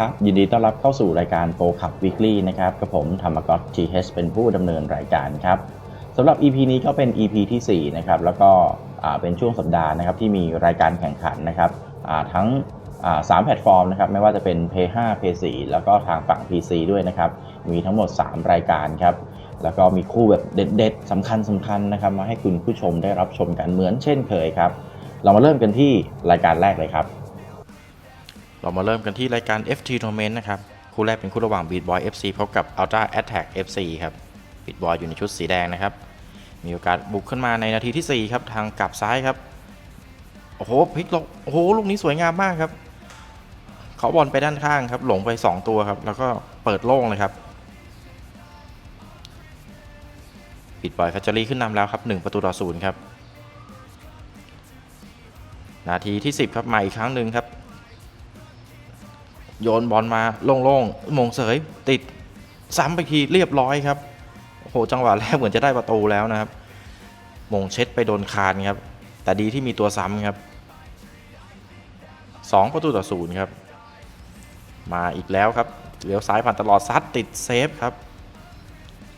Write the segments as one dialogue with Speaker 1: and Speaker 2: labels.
Speaker 1: ครับ ยินดีต้อนรับเข้าสู่รายการโ o ขับ Weekly นะครับกับผมธรรมกร GH เเป็นผู้ดำเนินรายการครับสำหรับ EP นี้ก็เป็น EP ทีสี่4นะครับแล้วก็เป็นช่วงสัปดาห์นะครับที่มีรายการแข่งขันนะครับทั้งสามแพลตฟอร์มนะครับไม่ว่าจะเป็น Play 5 Pay 4แล้วก็ทางฝั่ง PC ด้วยนะครับมีทั้งหมด 3 รายการครับแล้วก็มีคู่แบบเด็ดๆสำคัญสำคัญๆนะครับมาให้คุณผู้ชมได้รับชมกันเหมือนเช่นเคยครับ เรามาเริ่มกันที่รายการแรกเลยครับ
Speaker 2: เรามาเริ่มกันที่รายการ FT Tournament นะครับ คู่แรกเป็นคู่ระหว่าง Beat Boy FC พบกับ Ultra Attack FC ครับ Beat Boy อยู่ในชุดสีแดงนะครับ มีโอกาสบุกขึ้นมาในนาทีที่ 4 ครับ ทางกลับซ้ายครับ โอ้โหพลิกลงโอ้โห ลูกนี้สวยงามมากครับ เขาบอลไปด้านข้างครับ หลงไป 2 ตัวครับ แล้วก็เปิดโล่งเลยครับ Beat Boy คัจจารีขึ้นนำแล้วครับ 1 ประตูต่อศูนย์ครับ นาทีที่ 10 ครับมาอีกครั้งหนึ่งครับ โยนบอลมาโล่งๆมงเสยติดซ้ำไปทีเรียบร้อยครับโอ้โหจังหวะแรกเหมือนจะได้ประตูแล้วนะครับมงเช็ดไปโดนคานครับ แต่ดีที่มีตัวซ้ำครับ 2 ประตูต่อศูนย์ครับ มาอีกแล้วครับเลี้ยวซ้ายผ่านตลอดซัดติดเซฟครับ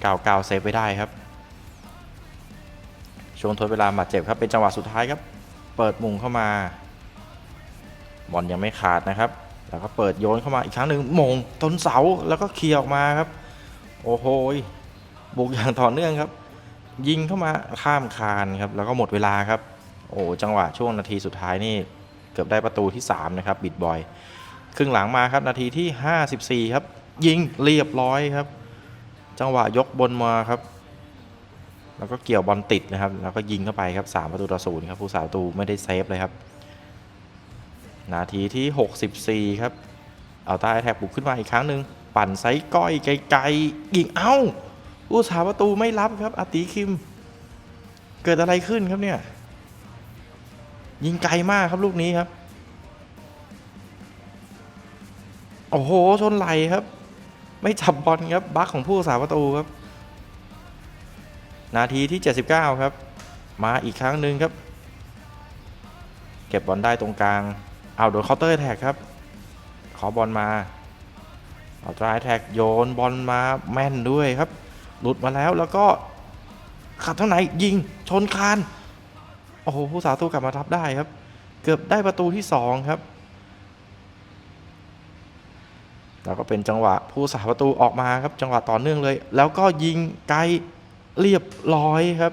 Speaker 2: ก้าวก้าวเซฟไว้ได้ครับ ช่วงทดเวลาบาดเจ็บครับเป็นจังหวะสุดท้ายครับ เปิดมุงเข้ามาบอลยังไม่ขาดนะครับ แล้วก็เปิดโยนเข้ามาอีกครั้งหนึ่งมงต้นเสาแล้วก็เคลียร์ออกมาครับ โอ้โหบุกอย่างต่อเนื่องครับ ยิงเข้ามาข้ามคานครับแล้วก็หมดเวลาครับ โอ้จังหวะช่วงนาทีสุดท้ายนี่เกือบได้ประตูที่ 3 นะครับบิดบอย ครึ่งหลังมาครับนาทีที่ 54 ครับ ยิงเรียบร้อยครับ จังหวะยกบนมาครับ แล้วก็เกี่ยวบอลติดนะครับ แล้วก็ยิงเข้าไปครับ3ประตูต่อศูนย์ครับผู้สาวประตูไม่ได้เซฟเลยครับ นาทีที่ 64 ครับ เอาใต้แท็กบุกขึ้นมาอีกครั้งหนึ่งปั่นไซส์ก้อยไกลๆยิงเอ้าผู้สาวประตูไม่รับครับอาติคิม เกิดอะไรขึ้นครับเนี่ย ยิงไกลมากครับลูกนี้ครับ โอ้โห ชนไหลครับ ไม่จับบอลครับบัคของผู้สาประตูครับ นาทีที่ 79 ครับ มาอีกครั้งหนึ่งครับ เก็บบอลได้ตรงกลาง เอาโดนเคาน์เตอร์แท็กครับ ขอบอลมาเอาตรายแท็กโยนบอลมาแม่นด้วยครับ หลุดมาแล้วแล้วก็ขัดเท่าไหนยิงชนคานโอ้โหผู้สาตูกลับมาทับได้ครับ เกือบได้ประตูที่2ครับแล้วก็เป็นจังหวะผู้สาประตูออกมาครับ จังหวะต่อเนื่องเลย แล้วก็ยิงไกลเรียบร้อยครับ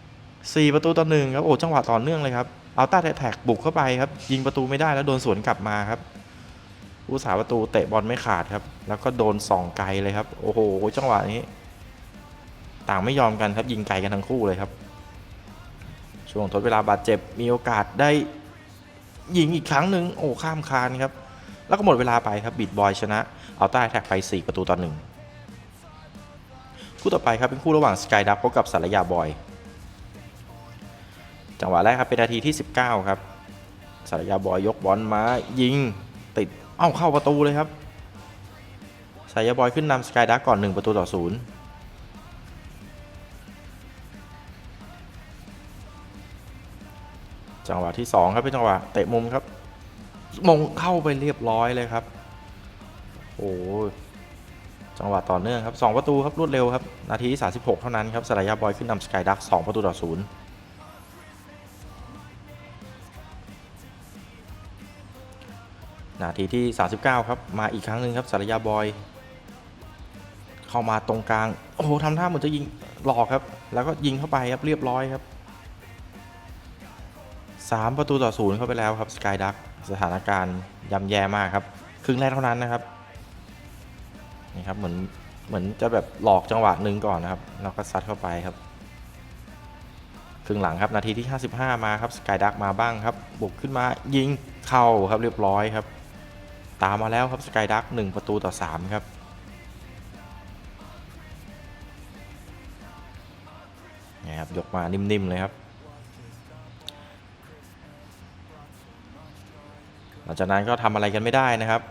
Speaker 2: 4 ประตูต่อหนึ่งครับโอ้จังหวะต่อเนื่องเลยครับ เอาต้าแท็กบุกเข้าไปครับ ยิงประตูไม่ได้แล้วโดนสวนกลับมาครับผู้สาประตูเตะบอลไม่ขาดครับ แล้วก็โดนส่องไกลเลยครับ โอ้โหจังหวะนี้ ต่างไม่ยอมกันครับ ยิงไกลกันทั้งคู่เลยครับ ช่วงทดเวลาบาดเจ็บมีโอกาสได้ยิงอีกครั้งหนึ่งโอ้ข้ามคานครับ แล้วก็หมดเวลาไปครับบิดบอยชนะ เอาใต้แท็กไป 4 ประตูต่อหนึ่งคู่ต่อไปครับเป็นคู่ระหว่างสกายดับพบกับสารยาบอย จังหวะแรกครับเป็นนาทีที่ 19 ครับสารยาบอยยกบอลมายิงติดเอ้าเข้าประตูเลยครับสารยาบอยขึ้นนำสกายดักก่อน 1 ประตูต่อศูนย์จังหวะที่ 2 ครับเป็นจังหวะเตะมุมครับมงเข้าไปเรียบร้อยเลยครับโอ้จังหวะต่อเนื่องครับ 2 ประตูครับรวดเร็วครับ นาทีที่36 เท่านั้นครับสารยาบอยขึ้นนำสกายดัก2ประตูต่อศูนย์ นาทีที่ 39 ครับ มาอีกครั้งหนึ่งครับสารยาบอย เข้ามาตรงกลาง โอ้โหทำท่าเหมือนจะยิงหลอกครับ แล้วก็ยิงเข้าไปครับเรียบร้อยครับ 3 ประตูต่อศูนย์เข้าไปแล้วครับสกายดักสถานการณ์ย่ำแย่มากครับ ครึ่งแรกเท่านั้นนะครับนี่ครับเหมือนเหมือนจะแบบหลอกจังหวะหนึ่งก่อนนะครับแล้วก็ซัดเข้าไปครับครึ่งหลังครับนาทีที่ 55 มาครับสกายดักมาบ้างครับบุกขึ้นมายิงเข้าครับเรียบร้อยครับ ตามมาแล้วครับสกายดัก1ประตูต่อ 3 ครับนี่ครับ ยกมานิ่ม ๆ เลยครับ หลังจากนั้นก็ทำอะไรกันไม่ได้นะครับ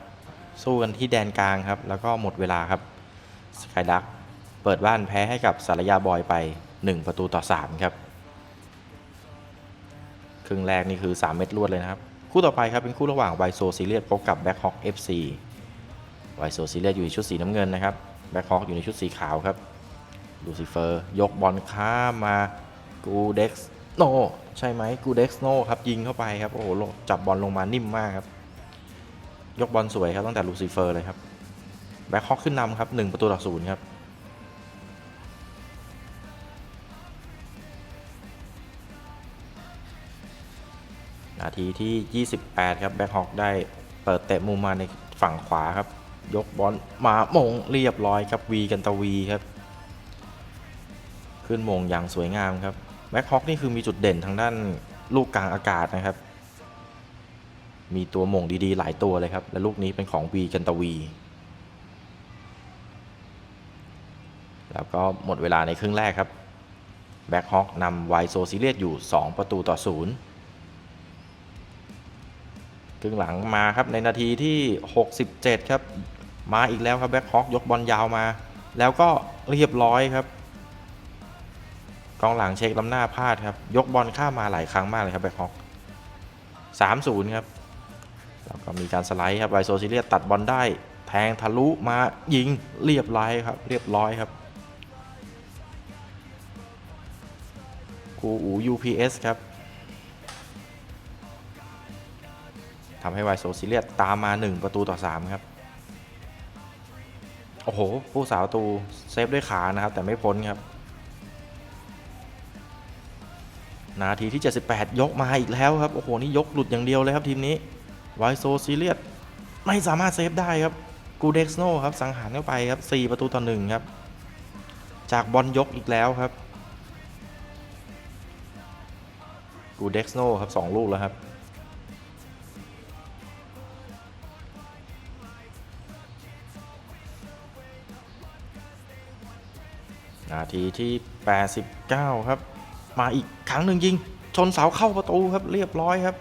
Speaker 2: สู้กันที่แดนกลางครับ แล้วก็หมดเวลาครับสกายดักเปิดบ้านแพ้ให้กับสารยาบอยไป 1 ประตูต่อ 3 ครับ ครึ่งแรกนี่คือ 3 เม็ดรวดเลยนะครับ คู่ต่อไปครับเป็นคู่ระหว่างไวโซซีเรียสพบกับแบ็คฮอค FC ไวโซซิเลียสอยู่ในชุดสีน้ำเงินนะครับแบ็คฮอคอยู่ในชุดสีขาวครับลูซิเฟอร์ยกบอลข้ามมากูเด็กซ์โนใช่ไหมกูเด็กซ์โนครับยิงเข้าไปครับโอ้โหจับบอลลงมานิ่มมากครับยกบอลสวยครับตั้งแต่ลูซิเฟอร์เลยครับแบ็คฮอคขึ้นนำครับ1ประตูต่อศูนย์ครับ นาทีที่ 28 ครับ แบ็คฮอกได้เปิดเตะมุมมาในฝั่งขวาครับ ยกบอลมามงเรียบร้อยครับวีกันตะวีครับ ขึ้นมงอย่างสวยงามครับแบ็คฮอกนี่คือมีจุดเด่นทางด้านลูกกลางอากาศนะครับ มีตัวมงดีๆ หลายตัวเลยครับ และลูกนี้เป็นของวีกันตะวี แล้วก็หมดเวลาในครึ่งแรกครับแบ็คฮอกนำไวโซซิเลียสอยู่ 2 ประตูต่อศูนย์ ครึ่งหลังมาครับในนาทีที่ 67 ครับ มาอีกแล้วครับแบ็คฮอกยกบอลยาวมา แล้วก็เรียบร้อยครับกองหลังเช็คล้ำหน้าพลาดครับ ยกบอลข้ามมาหลายครั้งมากเลยครับแบ็คฮอก3-0ครับแล้วก็มีการสไลด์ครับไวโซซิเลียตัดบอลได้ แทงทะลุมายิงเรียบร้อยครับ เรียบร้อยครับกูอู UPS ครับ ทำให้ไวโซซิเลียตตามมา 1 ประตูต่อ 3 ครับ โอ้โห ผู้สาวประตูเซฟด้วยขานะครับ แต่ไม่พ้นครับ นาทีที่ 78 ยกมาอีกแล้วครับ โอ้โห นี่ยกหลุดอย่างเดียวเลยครับทีมนี้ไวโซซิเลียตไม่สามารถเซฟได้ครับกูเด็กโนครับ สังหารเข้าไปครับ 4 ประตูต่อ1ครับ จากบอลยกอีกแล้วครับกูเด็กโนครับ 2 ลูกแล้วครับ นาทีที่ 89 ครับ มาอีกครั้งหนึ่งยิง ชนเสาเข้าประตูครับเรียบร้อยครับ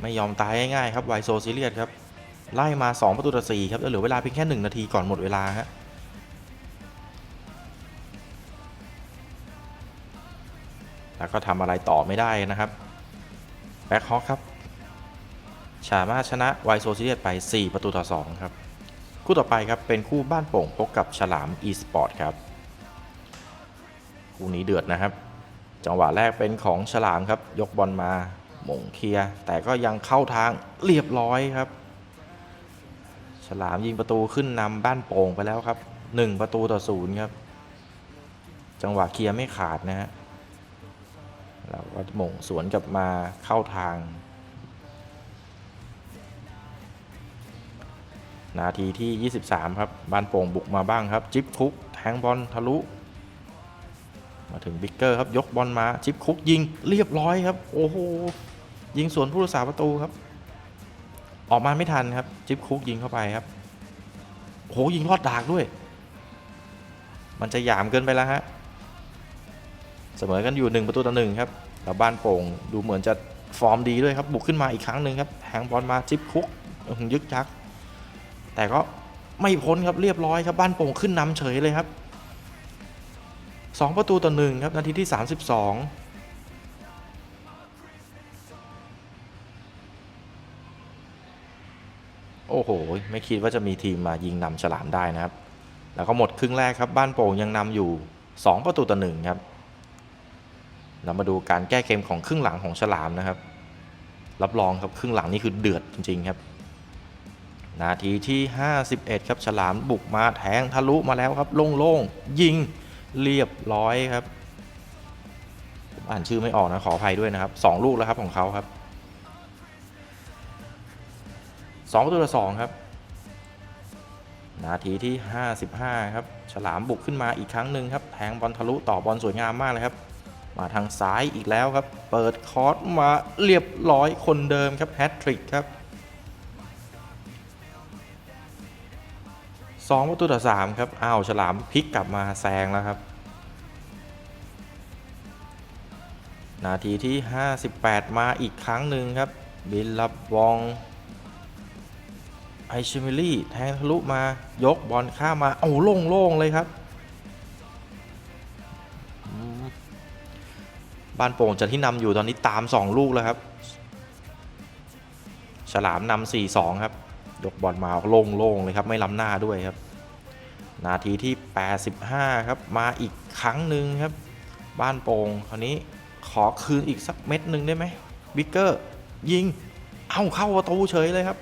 Speaker 2: ไม่ยอมตายง่ายๆครับไวโซซิเลียสครับ ไล่มา 2 ประตูต่อ4ครับเหลือเวลาเพียงแค่ 1 นาทีก่อนหมดเวลาฮะแล้วก็ทำอะไรต่อไม่ได้นะครับแบ็คฮอคครับสามารถชนะไวโซซิเลียสไป 4 ประตูต่อ 2 ครับ คู่ต่อไปครับเป็นคู่บ้านโป่งพบกับฉลาม e สปอร์ตครับ คู่นี้เดือดนะครับ จังหวะแรกเป็นของฉลามครับ ยกบอลมาหม่งเคลียร์แต่ก็ยังเข้าทางเรียบร้อยครับ ฉลามยิงประตูขึ้นนำบ้านโป่งไปแล้วครับ 1 ประตูต่อศูนย์ครับ จังหวะเคลียร์ไม่ขาดนะฮะแล้วก็หม่งสวนกลับมาเข้าทาง นาทีที่ 23 ครับบ้านโป่งบุกมาบ้างครับ จิ๊บคุก แทงบอลทะลุ มาถึงบิ๊กเกอร์ครับยกบอลมาจิ๊บคุกยิงเรียบร้อยครับ โอ้โห ยิงสวนผู้รักษาประตูครับ ออกมาไม่ทันครับ จิ๊บคุกยิงเข้าไปครับโอ้โหยิงลอดดากด้วย มันจะหยามเกินไปแล้วฮะเสมอกันอยู่ 1 ประตูต่อหนึ่งครับแล้วบ้านโป่งดูเหมือนจะฟอร์มดีด้วยครับ บุกขึ้นมาอีกครั้งหนึ่งครับแทงบอลมาจิ๊บคุกยึกยัก แต่ก็ไม่พ้นครับเรียบร้อยครับบ้านโป่งขึ้นนำเฉยเลยครับ 2 ประตูต่อหนึ่งครับนาทีที่ 32โอ้โห ไม่คิดว่าจะมีทีมมายิงนำฉลามได้นะครับ แล้วก็หมดครึ่งแรกครับ บ้านโป่งยังนำอยู่ 2 ประตูต่อหนึ่งครับ เรามาดูการแก้เกมของครึ่งหลังของฉลามนะครับ รับรองครับครึ่งหลังนี่คือเดือดจริงๆครับ นาทีที่ 51 ครับฉลามบุกมาแทงทะลุมาแล้วครับ โล่งๆ ยิงเรียบร้อยครับผมอ่านชื่อไม่ออกนะขออภัยด้วยนะครับ 2 ลูกแล้วครับของเขาครับ2ประตูต่อ2ครับ นาทีที่ 55 ครับ ฉลามบุกขึ้นมาอีกครั้งหนึ่งครับ แทงบอลทะลุต่อบอลสวยงามมากเลยครับ มาทางซ้ายอีกแล้วครับ เปิดคอร์สมาเรียบร้อยคนเดิมครับแฮตทริกครับ สองประตูต่อสามครับ อ้าว ฉลามพลิกกลับมาแซงแล้วครับ นาทีที่ 58 มาอีกครั้งหนึ่งครับ บิลลับบอง ไอชิมิลี่ แทงทะลุมายกบอลข้ามา เอาโล่งๆเลยครับ บ้านโป่งจะที่นำอยู่ตอนนี้ตาม 2 ลูกแล้วครับ ฉลามนำ4-2 ครับ ยกบอลมาโล่งๆเลยครับไม่ล้ำหน้าด้วยครับ นาทีที่ 85 ครับ มาอีกครั้งหนึ่งครับ บ้านโป่งคราวนี้ขอคืนอีกสักเม็ดหนึ่งได้ไหมบิ๊กเกอร์ยิงเอ้าเข้าประตูเฉยเลยครับ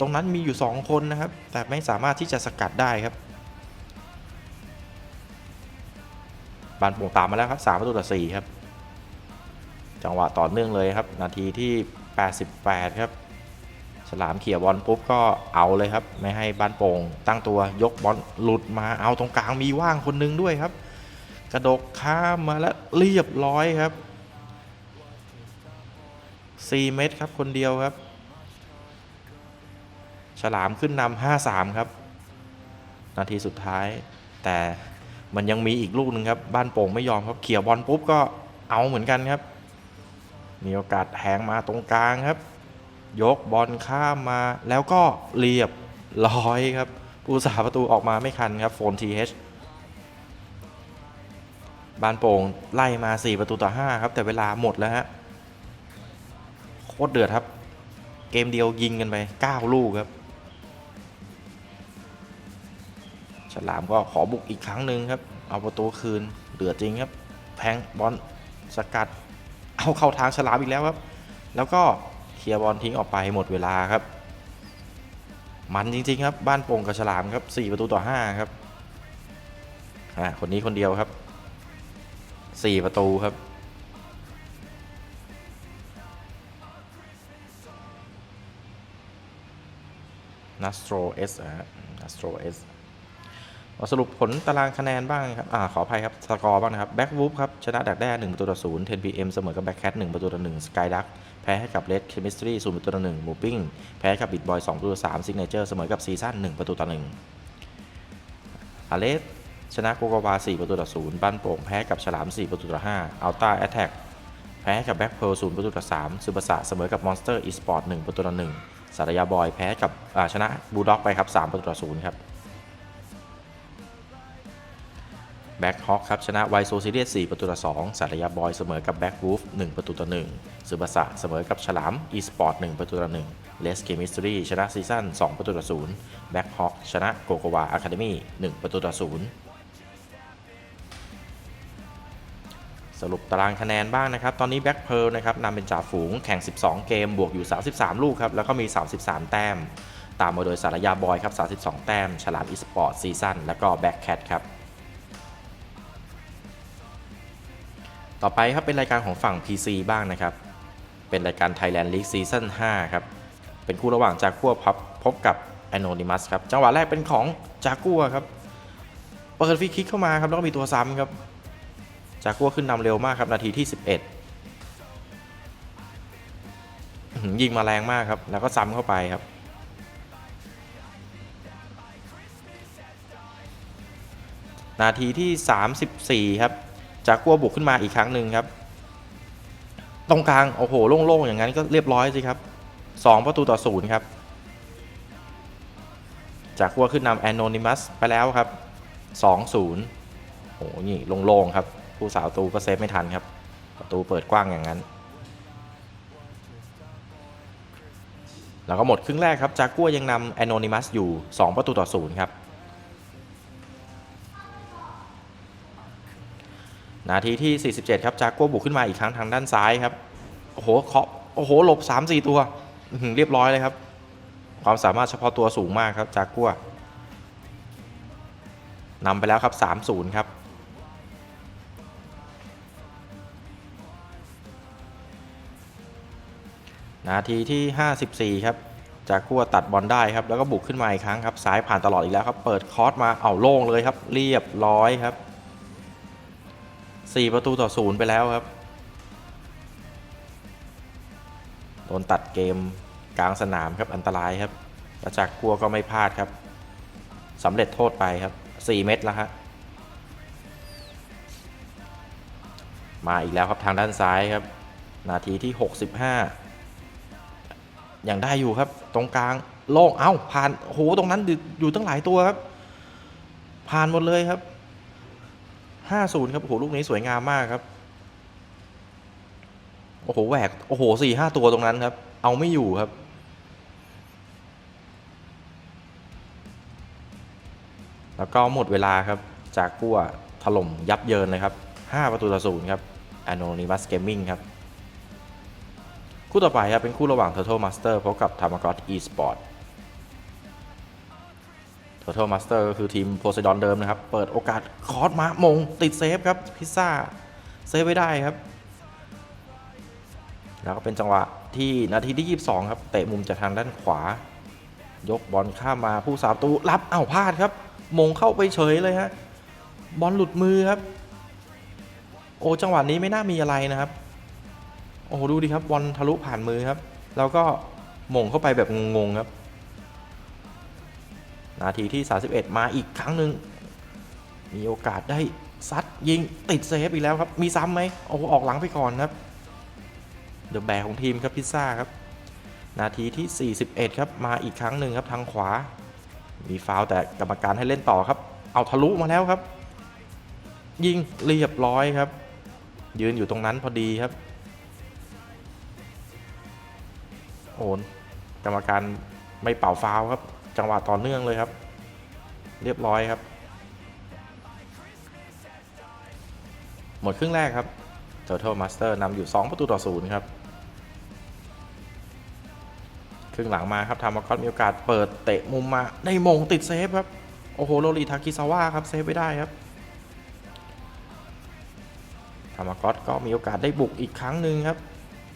Speaker 2: ตรงนั้นมีอยู่ 2 คนนะครับ แต่ไม่สามารถที่จะสกัดได้ครับบ้านโป่งตามมาแล้วครับ3ประตูต่อ4ครับ จังหวะต่อเนื่องเลยครับ นาทีที่ 88 ครับ ฉลามเขี่ยบอลปุ๊บก็เอาเลยครับ ไม่ให้บ้านโป่งตั้งตัวยกบอลหลุดมาเอาตรงกลางมีว่างคนหนึงด้วยครับ กระดกข้ามมาแล้วเรียบร้อยครับ 4 เมตรครับคนเดียวครับ ฉลามขึ้นนำ5-3 ครับ นาทีสุดท้าย แต่มันยังมีอีกลูกหนึ่งครับ บ้านโป่งไม่ยอมครับเขี่ยบอลปุ๊บก็เอาเหมือนกันครับ มีโอกาสแทงมาตรงกลางครับ ยกบอลข้ามมา แล้วก็เรียบร้อยครับผู้สาประตูออกมาไม่คันครับโฟนทีเบานโป่งไล่มา 4 ประตูต่อ 5 ครับ แต่เวลาหมดแล้วฮะโคตรเดือดครับ เกมเดียวยิงกันไป 9 ลูกครับ ฉลามก็ขอบุกอีกครั้งหนึ่งครับ เอาประตูคืนเดือดจริงครับแทงบอลสกัด เอาเข้าทางฉลามอีกแล้วครับ แล้วก็ เคลียร์บอลทิ้งออกไปหมดเวลาครับ มันจริงๆครับบ้านโป่งกับฉลามครับ4ประตูต่อ5ครับอ่าคนนี้คนเดียวครับ 4 ประตูครับนัสโตรเอสนะฮะนัสโตรเอสสรุปผลตารางคะแนนบ้างครับ อ่า ขออภัยครับ สกอร์บ้างนะครับ แบ็กวูฟครับ ชนะดักแด้1ประตูต่อ0 10 PM เทนพีเอ็มเสมอกับแบ็กแคท1ประตูต่อ1สกายดัก พ้ให้กับเลดเคมิสตรี0ประตูต่อ1หมูปิ้ง แพ้ให้กับบิดบอย2ประตูต่อ3ซิกเนเจอร์เสมอกับซีซั่น1ประตูต่อ1อาเลสชนะโกโกวา4ประตูต่อ0บ้านโป่งแพ้กับฉลาม4ประตูต่อ5อัลต้าแอตแทกแพ้ให้กับแบ็กเพร์ล0ประตูต่อ3ซูบาสะเสมอกับมอนสเตอร์อีสปอร์ต1ประตูต่อ1สารยาบอยแพ้กับชนะบูลด็อกไปครับ3ประตูต่อ0ครับ แบ็กฮอคครับชนะไวโซซีเรียส4ประตูต่อ2สารยาบอยเสมอกับแบ็กวูฟ1ประตูต่อ1ซูบาสะเสมอกับฉลามอีสปอร์ต1ประตูต่อ1เลสเคมิสตรีชนะซีซั่น2ประตูต่อ0แบ็กฮอคชนะโกโกวาอะคาเดมี่1ประตูต่อ0สรุปตารางคะแนนบ้างนะครับ ตอนนี้แบ็กเพ a ร์นะครับนำเป็นจ่าฝูงแข่ง 12 เกม บวกอยู่ 33 ลูกครับ แล้วก็มี 33 แต้ม ตามมาโดยสารยาบอยครับ 32 แต้ม ฉลามอีสปอร์ตซีซั่นแล้วก็แบ็กแคทครับ ต่อไปครับเป็นรายการของฝั่ง PC บ้างนะครับ เป็นรายการ Thailand League Season 5 ครับ เป็นคู่ระหว่างจากัวพับพบกับ Anonymous ครับ จังหวะแรกเป็นของจากัวครับ เปิดฟรีคิกเข้ามาครับแล้วก็มีตัวซ้ำครับ จากัวขึ้นนำเร็วมากครับนาทีที่ 11 ยิงมาแรงมากครับ แล้วก็ซ้ำเข้าไปครับนาทีที่ 34 ครับ จากกัวบุกขึ้นมาอีกครั้งหนึ่งครับ ตรงกลางโอ้โหโล่งๆอย่างนั้นก็เรียบร้อยสิครับ2ประตูต่อศูนย์ครับ จากกัวขึ้นนำแอนโนนิมัสไปแล้วครับ2-0โอ้โหนี่โล่งๆครับ ผู้สาวตูก็เซฟไม่ทันครับ ประตูเปิดกว้างอย่างนั้นแล้วก็หมดครึ่งแรกครับจากกัวยังนำแอนโนนิมัสอยู่ 2 ประตูต่อศูนย์ครับ นาทีที่ 47 ครับจากกัวบุกขึ้นมาอีกครั้งทางด้านซ้ายครับ โอ้โหเคาะโอ้โหหลบ 3-4 ตัวเรียบร้อยเลยครับ ความสามารถเฉพาะตัวสูงมากครับจากกัวนำไปแล้วครับ 3-0 ครับนาทีที่ 54 ครับ จากกัวตัดบอลได้ครับ แล้วก็บุกขึ้นมาอีกครั้งครับ ซ้ายผ่านตลอดอีกแล้วครับ เปิดคอร์สมา เอาโล่งเลยครับ เรียบร้อยครับ 4 ประตูต่อศูนย์ไปแล้วครับ โดนตัดเกมกลางสนามครับอันตรายครับประจักษ์กลัวก็ไม่พลาดครับสำเร็จโทษไปครับ 4 เม็ดแล้วฮะมาอีกแล้วครับทางด้านซ้ายครับ นาทีที่ 65 ยังได้อยู่ครับ ตรงกลางโล่งเอ้าผ่านโหตรงนั้นอยู่ตั้งหลายตัวครับ ผ่านหมดเลยครับ ห้าศูนย์ครับ โอ้โห ลูกนี้สวยงามมากครับ โอ้โห แหวก โอ้โหสี่ห้าตัวตรงนั้นครับ เอาไม่อยู่ครับ แล้วก็หมดเวลาครับ จากกั้วถล่มยับเยินเลยครับ 5 ประตูต่อศูนย์ครับ Anonymous Gaming ครับ คู่ต่อไปครับเป็นคู่ระหว่าง Turtle Master พบกับ t a m a g o t Esport Turtle Master ก็คือทีมโพไซดอนเดิมนะครับ เปิดโอกาสคอร์สมามงติดเซฟครับ พิซซ่า เซฟไว้ได้ครับ แล้วก็เป็นจังหวะที่นาทีที่ 22 ครับ เตะมุมจากทางด้านขวา ยกบอลข้ามมาผู้สาประตูรับอ้าวพลาดครับ มงเข้าไปเฉยเลยฮะ บอลหลุดมือครับ โอ้จังหวะนี้ไม่น่ามีอะไรนะครับ โอ้ดูดิครับบอลทะลุผ่านมือครับ แล้วก็มงเข้าไปแบบงงๆครับ นาทีที่ 31 มาอีกครั้งหนึ่งมีโอกาสได้ซัดยิงติดเซฟอีกแล้วครับ มีซ้ำไหมโอ้ออกหลังไปก่อนครับเดอะแบกของทีมครับพิซซ่าครับ นาทีที่ 41 ครับมาอีกครั้งหนึ่งครับทางขวา มีฟาวแต่กรรมการให้เล่นต่อครับ เอาทะลุมาแล้วครับ ยิงเรียบร้อยครับ ยืนอยู่ตรงนั้นพอดีครับโอนกรรมการไม่เป่าฟาวครับ จังหวะต่อเนื่องเลยครับ เรียบร้อยครับ หมดครึ่งแรกครับ Total Master นำอยู่ 2 ประตูต่อ 0 ครับ ครึ่งหลังมาครับทามากอตมีโอกาสเปิดเตะมุมมาได้มงติดเซฟครับ โอ้โห โรลีทากิซาวะครับ เซฟไว้ได้ครับทามากอตก็มีโอกาสได้บุกอีกครั้งหนึ่งครับ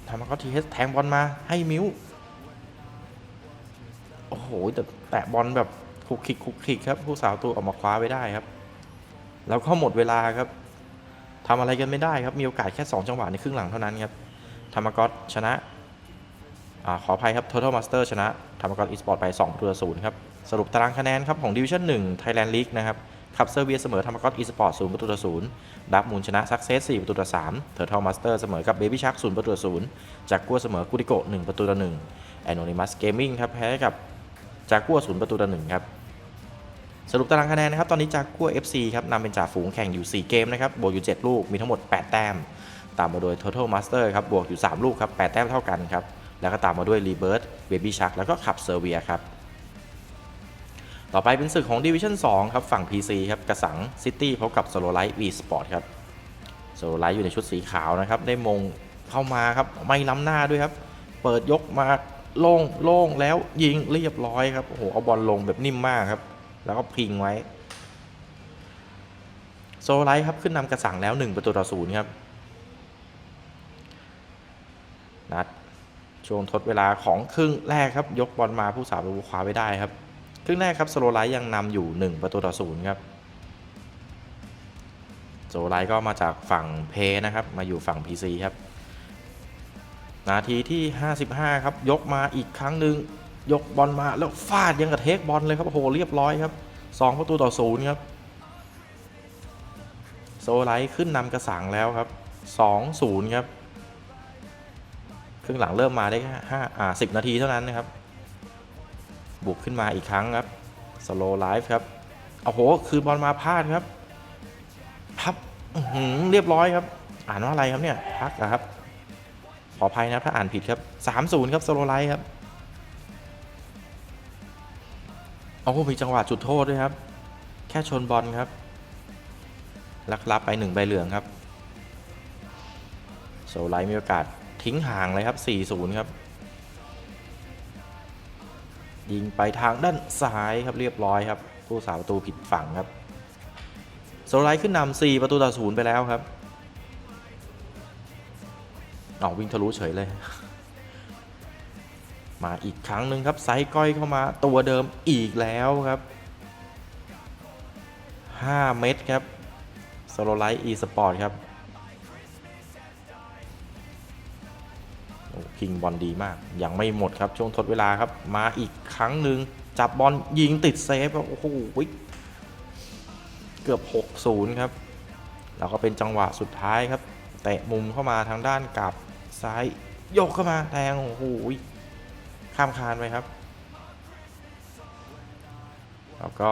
Speaker 2: ทามากอตทีเฮสแทงบอลมาให้มิว โอ้โหแต่แตะบอลแบบคุกคิกคุกคิกครับ ผู้สาวตัวออกมาคว้าไว้ได้ครับ แล้วก็หมดเวลาครับทำอะไรกันไม่ได้ครับมีโอกาสแค่ 2 จังหวะในครึ่งหลังเท่านั้นครับธรรมกอตชนะอาขออภัยครับ Total Master ชนะธรรมกอต Esport ไป2ประตูต่อศูนย์ครับ สรุปตารางคะแนนครับของ Division 1 Thailand League นะครับขับเซอร์เวียเสมอธรรมกอต Esport 0ประตูต่อศูนย์ดับมูลชนะ Success 4ประตูต่อ3 Total Master เตอร์เสมอกับ Baby Shark 0ประตูต่อศูนย์จากกัวเสมอกุริโกะ1ประตูต่อ1 Anonymous Gaming ครับแพ้กับ จากกัว0ประตูต่อ1ครับสรุปตารางคะแนนนะครับตอนนี้จากกัว FC ครับนำเป็นจ่าฝูงแข่งอยู่ 4 เกมนะครับบวกอยู่ 7 ลูกมีทั้งหมด 8 แต้ม ตามมาโดย Total Master ครับบวกอยู่ 3 ลูกครับ 8 แต้มเท่ากันครับแล้วก็ตามมาด้วย Rebirth Baby Shark แล้วก็ขับเซอร์เวียครับต่อไปเป็นศึกของ Division 2 ครับฝั่ง PC ครับกระสัง City พบกับ Solo Light V Sport ครับ Solo Light อยู่ในชุดสีขาวนะครับได้มงเข้ามาครับไม่ล้ำหน้าด้วยครับเปิดยกมา ล่งโล่งแล้วยิงเรียบร้อยครับโอ้โหเอาบอลลงแบบนิ่มมากครับ แล้วก็พิงไว้ โซไลท์ครับขึ้นนำกระสังแล้ว1ประตูต่อศูนย์ครับนัดช่วงทดเวลาของครึ่งแรกครับ ยกบอลมาผู้สาวประตูขวาไว้ได้ครับ ครึ่งแรกครับโซไลท์ยังนำอยู่ 1 ประตูต่อศูนย์ครับโซไลท์ก็มาจากฝั่งเพนะครับ มาอยู่ฝั่ง PC ครับ นาทีที่ 55 ครับ ยกมาอีกครั้งหนึ่งยกบอลมาแล้วฟาดยังกระเทคบอลเลยครับโอ้โหเรียบร้อยครับ2ประตูต่อศูนย์ครับ โซไลท์ขึ้นนำกระสังแล้วครับ2-0ครับครึ่งหลังเริ่มมาได้แค่ห้าอ่าสินาทีเท่านั้นนะครับ บุกขึ้นมาอีกครั้งครับสโลไลฟ์ครับโอ้โห คืนบอลมาพลาดครับพับเรียบร้อยครับ อ่านว่าอะไรครับเนี่ยพักนะครับ ขออภัยนะครับถ้าอ่านผิดครับ 3-0 ครับสโลไลฟ์ครับโอ้โหมีจังหวะจุดโทษด้วยครับ แค่ชนบอลครับ ลักรับไปหนึ่งใบเหลืองครับ โซไลท์มีโอกาสทิ้งห่างเลยครับ 4-0 ครับ ยิงไปทางด้านซ้ายครับเรียบร้อยครับ ผู้สาประตูผิดฝั่งครับ โซไลท์ขึ้นนำ4ประตูต่อศูนย์ไปแล้วครับ เอาวิ่งทะลุเฉยเลย มาอีกครั้งหนึ่งครับไซส์ก้อยเข้ามาตัวเดิมอีกแล้วครับ 5 เม็ดครับโซโลไลท์อีสปอร์ตครับโอ้คิงบอลดีมาก ยังไม่หมดครับช่วงทดเวลาครับ มาอีกครั้งหนึ่งจับบอลยิงติดเซฟครับโอ้โหเกือบ 6-0 ครับ แล้วก็เป็นจังหวะสุดท้ายครับแตะมุมเข้ามาทางด้านกับ ซ้ายยกเข้ามาแทงโอ้โหข้ามคานไปครับ แล้วก็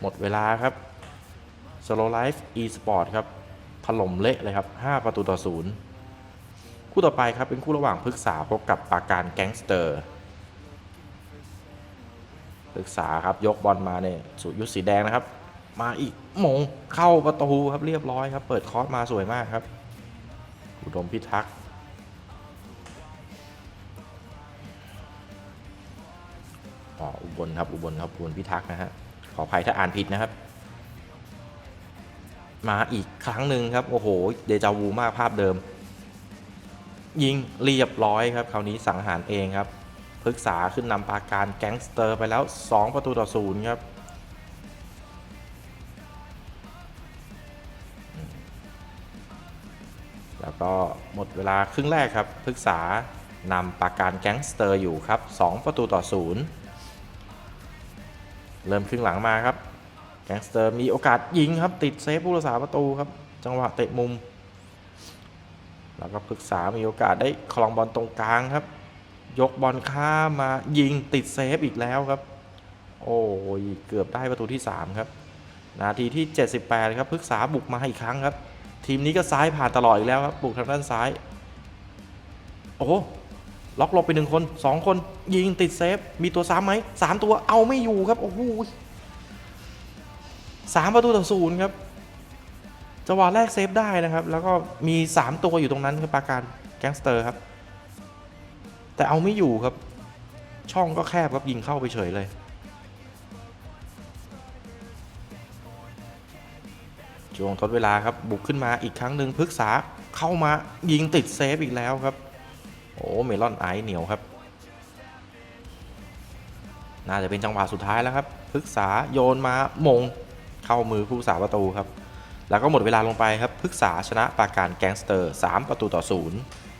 Speaker 2: หมดเวลาครับ Solo Life eSport ครับ ถล่มเละเลยครับ 5 ประตูต่อ0คู่ต่อไปครับ เป็นคู่ระหว่างพฤกษาพบกับปาการแก๊งสเตอร์ปรึกษาครับ ยกบอลมาเนี่ยสุยุทธสีแดงนะครับ มาอีกมงเข้าประตูครับเรียบร้อยครับ เปิดคอร์สมาสวยมากครับ อุดมพิทักษ์ อ๋อ อุบลครับ อุบลครับ อุบลพิทักษ์นะฮะ ขออภัยถ้าอ่านผิดนะครับ มาอีกครั้งหนึ่งครับ โอ้โห เดจาวูมากภาพเดิม ยิงเรียบร้อยครับ คราวนี้สังหารเองครับพฤกษาขึ้นนำปาการแก๊งสเตอร์ไปแล้ว 2 ประตูต่อศูนย์ครับ เวลาครึ่งแรกครับพฤกษานำปาการแก๊งสเตอร์อยู่ครับ 2 ประตูต่อศูนย์เริ่มครึ่งหลังมาครับ แก๊งสเตอร์มีโอกาสยิงครับ ติดเซฟผู้รักษาประตูครับ จังหวะเตะมุม แล้วก็ปรึกษามีโอกาสได้คลองบอลตรงกลางครับ ยกบอลข้ามมายิงติดเซฟอีกแล้วครับ โอ้ยเกือบได้ประตูที่ 3 ครับ นาทีที่ 78 ครับปรึกษาบุกมาอีกครั้งครับ ทีมนี้ก็ซ้ายผ่านตลอดอีกแล้วครับบุกทางด้านซ้าย โอ้ล็อกลบไปหนึ่งคนสองคนยิงติดเซฟ มีตัวซ้ำไหมสามตัวเอาไม่อยู่ครับ โอ้โหสามประตูต่อศูนย์ครับจังหวะแรกเซฟได้นะครับ แล้วก็มี3ตัวอยู่ตรงนั้นคือปาการแก๊งสเตอร์ครับ แต่เอาไม่อยู่ครับ ช่องก็แคบครับยิงเข้าไปเฉยเลย ช่วงทดเวลาครับบุกขึ้นมาอีกครั้งหนึ่งพฤกษาเข้ามายิงติดเซฟอีกแล้วครับ โอ้เมลอนไอเหนียวครับ น่าจะเป็นจังหวะสุดท้ายแล้วครับพฤกษาโยนมามงเข้ามือผู้สาประตูครับ แล้วก็หมดเวลาลงไปครับพฤกษาชนะปาการแก๊งสเตอร์ 3 ประตูต่อ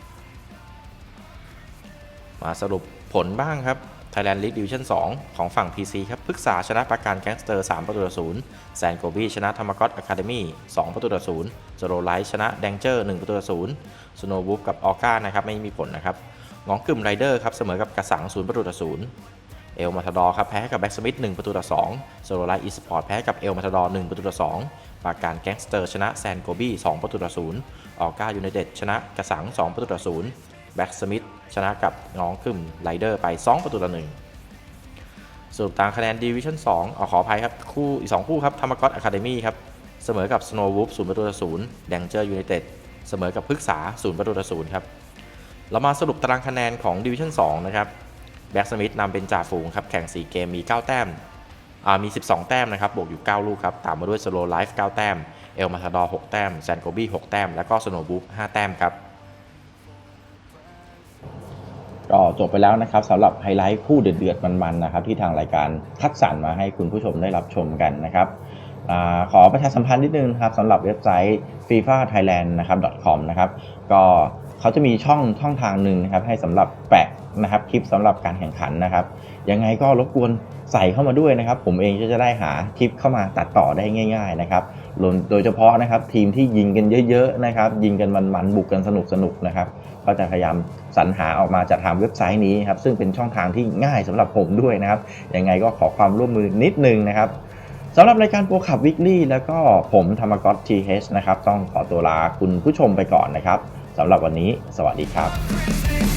Speaker 2: 0มาสรุปผลบ้างครับ Thailand League Division 2 ของฝั่ง PC ครับพฤกษาชนะปราการแก๊งสเตอร์ 3 ประตูต่อ0แซนโกบีชนะธรรมกอตอะคาเดมี่2ประตูต่อศูนย์โซโลไลท์ชนะแดงเจอร์ 1 ประตูต่อ0สโนว์วูฟกับออก้านะครับไม่มีผลนะครับงองกึ่มไรเดอร์ครับเสมอกับกระสัง0ประตูต่อ0เอลมาทาดอร์ครับแพ้กับแบ็กสมิธ1ประตูต่อ2โซโลไลท์อีสปอร์ตแพ้กับเอลมาทาดอร์1ประตูต่อ2ปราการแก๊งสเตอร์ชนะแซนโกบี้2ประตูต่อ0ออก้ายูไนเต็ดชนะกระสัง2ประตูต่อ0 แบ็กสมิธชนะกับน้องกึมไรเดอร์ไป 2 ประตูต่อ1สรุปตามคะแนนดิวิชั่น2เอาขออภัยครับ คู่อีก 2 คู่ครับธรรมกอตอะคาเดมี่ครับ เสมอกับสโนว์วูฟ0ประตูต่อ0แดงเจอร์ยูไนเต็ดเสมอกับพฤกษา0ประตูต่อ0ครับ เรามาสรุปตารางคะแนนของดิวิชั่น2นะครับแบ็กสมิธนำเป็นจ่าฝูงครับแข่ง 4 เกมมี 9 แต้มมี 12 แต้มนะครับ บวกอยู่ 9 ลูกครับ ตามมาด้วยสโลไลฟ์ 9 แต้ม เอลมาทาดอร์ 6 แต้ม แซนโกบี้ 6 แต้ม แล้วก็สโนบูฟ5แต้มครับ
Speaker 1: ก็จบไปแล้วนะครับสำหรับไฮไลท์คู่เดือดๆมันๆนะครับที่ทางรายการคัดสรรมาให้คุณผู้ชมได้รับชมกันนะครับอขอประชาสัมพันธ์นิดนึงครับสำหรับเว็บไซต์ FIFA Thailand นะครับ .com นะครับก็เขาจะมีช่องช่องทางหนึ่งนะครับให้สำหรับแปะนะครับคลิปสำหรับการแข่งขันนะครับยังไงก็รบกวนใส่เข้ามาด้วยนะครับ ผมเองก็จะได้หาคลิปเข้ามาตัดต่อได้ง่าย ๆ นะครับ โดยเฉพาะนะครับทีมที่ยิงกันเยอะๆนะครับยิงกันมันๆบุกกันสนุกๆนะครับก็จะพยายามสรรหาออกมาจากทางเว็บไซต์นี้ครับซึ่งเป็นช่องทางที่ง่ายสำหรับผมด้วยนะครับยังไงก็ขอความร่วมมือนิดนึงนะครับสำหรับรายการโปรขับวิกฤตแล้วก็ผมธรรมกอตทีเนะครับต้องขอตัวลาคุณผู้ชมไปก่อนนะครับสำหรับวันนี้ สวัสดีครับ